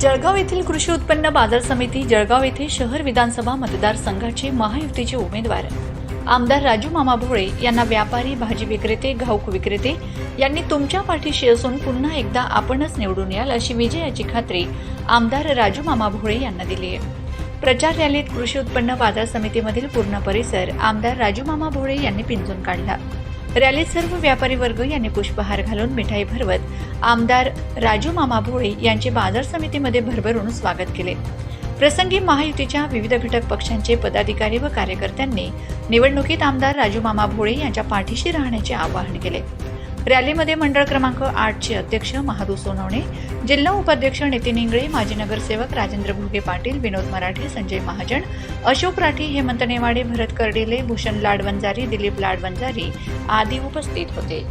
जळगाव येथील कृषी उत्पन्न बाजार समिती जळगाव येथे शहर विधानसभा मतदारसंघाचे महायुतीचे उमेदवार. आमदार राजू मामा भोळे यांना व्यापारी भाजी विक्रेते घाऊक विक्रेते यांनी तुमच्या पाठीशी असून पुन्हा एकदा आपणच निवडून याल अशी विजयाची खात्री आमदार राजू मामा भोळे यांना दिली आहे. प्रचार रॅलीत कृषी उत्पन्न बाजार समितीमधील पूर्ण परिसर आमदार राजू मामा भोळे यांनी पिंजून काढला. रॅलीत सर्व व्यापारी वर्ग यांनी पुष्पहार घालून मिठाई भरवत आमदार राजू मामा भोळे यांचे बाजार समितीमध्ये भरभरून स्वागत केले. प्रसंगी महायुतीच्या विविध घटक पक्षांचे पदाधिकारी व कार्यकर्त्यांनी निवडणुकीत आमदार राजू मामा भोळे यांच्या पाठीशी राहण्याचे आवाहन केले. रॅलीमध्ये मंडळ क्रमांक आठचे अध्यक्ष महादू सोनवणे जिल्हा उपाध्यक्ष नितीन इंगळे माजी नगरसेवक राजेंद्र भोगे पाटील विनोद मराठे संजय महाजन अशोक राठी हेमंत नेवाडे भरत कर्डिले भूषण लाडवंजारी दिलीप लाडवंजारी आदी उपस्थित होते.